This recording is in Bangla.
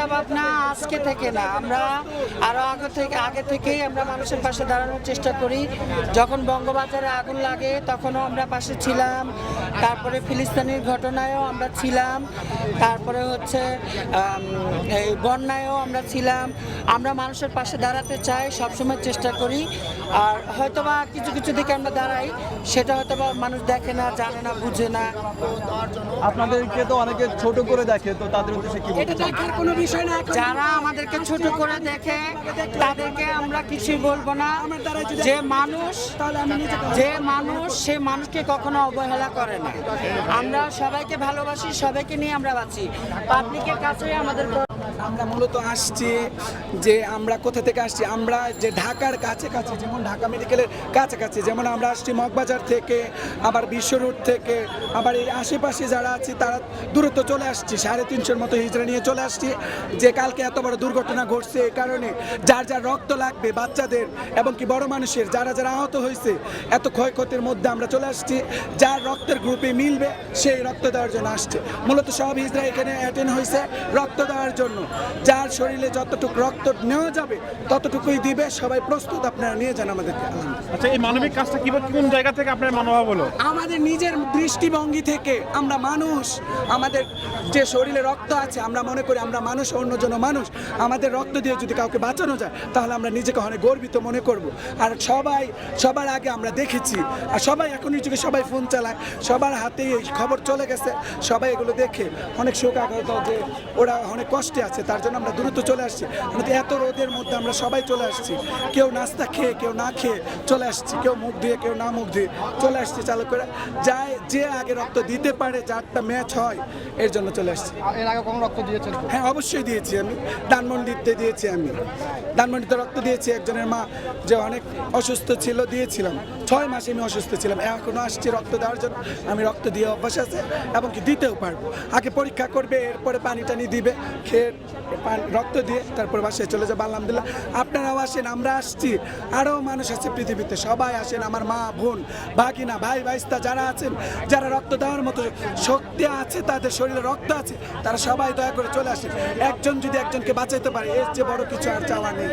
চিন্তা ভাবনা আজকে থেকে না। আমরা আরও আগে থেকে আগে থেকেই আমরা মানুষের পাশে দাঁড়ানোর চেষ্টা করি। যখন বঙ্গবাজারে আগুন লাগে তখনও আমরা পাশে ছিলাম। তারপরে ফিলিস্তিনের ঘটনায়ও আমরা ছিলাম। তারপরে হচ্ছে এই বন্যায়ও আমরা ছিলাম। আমরা মানুষের পাশে দাঁড়াতে চাই সবসময় চেষ্টা করি। আর হয়তোবা কিছু কিছু দিকে আমরা দাঁড়াই সেটা হয়তোবা মানুষ দেখে না জানে না বুঝে না। আপনাদেরকে তো অনেকে ছোট করে দেখে তো তাদের উদ্দেশ্যে কি? কোনো বিষয় যারা আমাদেরকে ছোট করে দেখে, তাদেরকে আমরা কিছুই বলব না। যে মানুষ যে মানুষ, সে মানুষকে কখনো অবহেলা করে না। আমরা সবাইকে ভালোবাসি, সবাইকে নিয়ে আমরা বাঁচি। পাবলিকের কাছে আমাদের আমরা মূলত আসছি যে আমরা কোথা থেকে আসছি? আমরা যে ঢাকার কাছে কাছে যেমন ঢাকা মেডিকেলের কাছাকাছি, যেমন আমরা আসছি মগবাজার থেকে, আবার বিশ্ব রোড থেকে, আবার এই আশেপাশে যারা আছি, তারা দূরত্ব চলে আসছি, সাড়ে তিনশোর মতো হিজড়া নিয়ে চলে আসছি। যে কালকে এত বড় দুর্ঘটনা ঘটছে এই কারণে যার যার রক্ত লাগবে বাচ্চাদের এবং কি বড় মানুষের যারা যারা আহত হয়েছে এত ক্ষয়ক্ষতির মধ্যে আমরা চলে আসছি। যার রক্তের গ্রুপে মিলবে সেই রক্ত দেওয়ার জন্য আসছে। মূলত সব হিজড়া এখানে অ্যাটেন্ড হয়েছে রক্ত দেওয়ার জন্য। যার শরীরে যতটুকু রক্ত নেওয়া যাবে ততটুকুই দিবে। সবাই প্রস্তুত আপনারা নিয়ে যান আমাদেরকে। আচ্ছা এই মানবিক কাজটা কি কোন জায়গা থেকে আপনার মনোভাব হলো? আমাদের নিজের দৃষ্টিভঙ্গি থেকে আমরা মানুষ আমাদের যে শরীরে রক্ত আছে আমরা মনে করি আমরা মানুষ অন্যজন মানুষ আমাদের রক্ত দিয়ে যদি কাউকে বাঁচানো যায় তাহলে আমরা নিজেকে অনেক গর্বিত মনে করব। আর সবাই সবার আগে আমরা দেখেছি আর সবাই এখন যুগে সবাই ফোন চালায় সবার হাতে এই খবর চলে গেছে সবাই এগুলো দেখে অনেক শোক আঘাত যে ওরা অনেক কষ্টে আছে তার জন্য আমরা দ্রুত চলে আসছি। আমাদের এত রোদের মধ্যে আমরা সবাই চলে আসছি। কেউ নাস্তা খেয়ে কেউ না খেয়ে চলে আসছি কেউ মুখ দিয়ে কেউ না মুখ দিয়ে চলে আসছি চালু করে। যায় যে আগে রক্ত দিতে পারে যারটা ম্যাচ হয় এর জন্য চলে আসছি। এর আগে কখন রক্ত দিয়েছেন? হ্যাঁ অবশ্যই দিয়েছি আমি, ধানমন্ডিতে দিয়েছি আমি। ধানমন্ডিতে রক্ত দিয়েছি, একজনের মা যে অনেক অসুস্থ ছিল, দিয়েছিলাম। ছয় মাসে আমি অসুস্থ ছিলাম এখনও আসছি রক্ত দেওয়ার জন্য। আমি রক্ত দিয়ে অভ্যাস আছে এবং কি দিতেও পারব। আগে পরীক্ষা করবে, এরপরে পানি টানি দিবে, খেয়ে রক্ত দিয়ে তারপর বাসায় চলে যাব, আলহামদুলিল্লাহ। আপনারাও আসেন, আমরা আসছি। আরও মানুষ আছে পৃথিবীতে, সবাই আসেন, আমার মা, বোন, ভাগিনা, ভাই, ভাইস্তা যারা আছেন, যারা রক্ত দেওয়ার মতো শক্তি আছে, তাদের শরীরে রক্ত আছে, তারা সবাই দয়া করে চলে আসেন। একজন যদি একজনকে বাঁচাইতে পারে এর চেয়ে বড় কিছু আর চাওয়া নেই।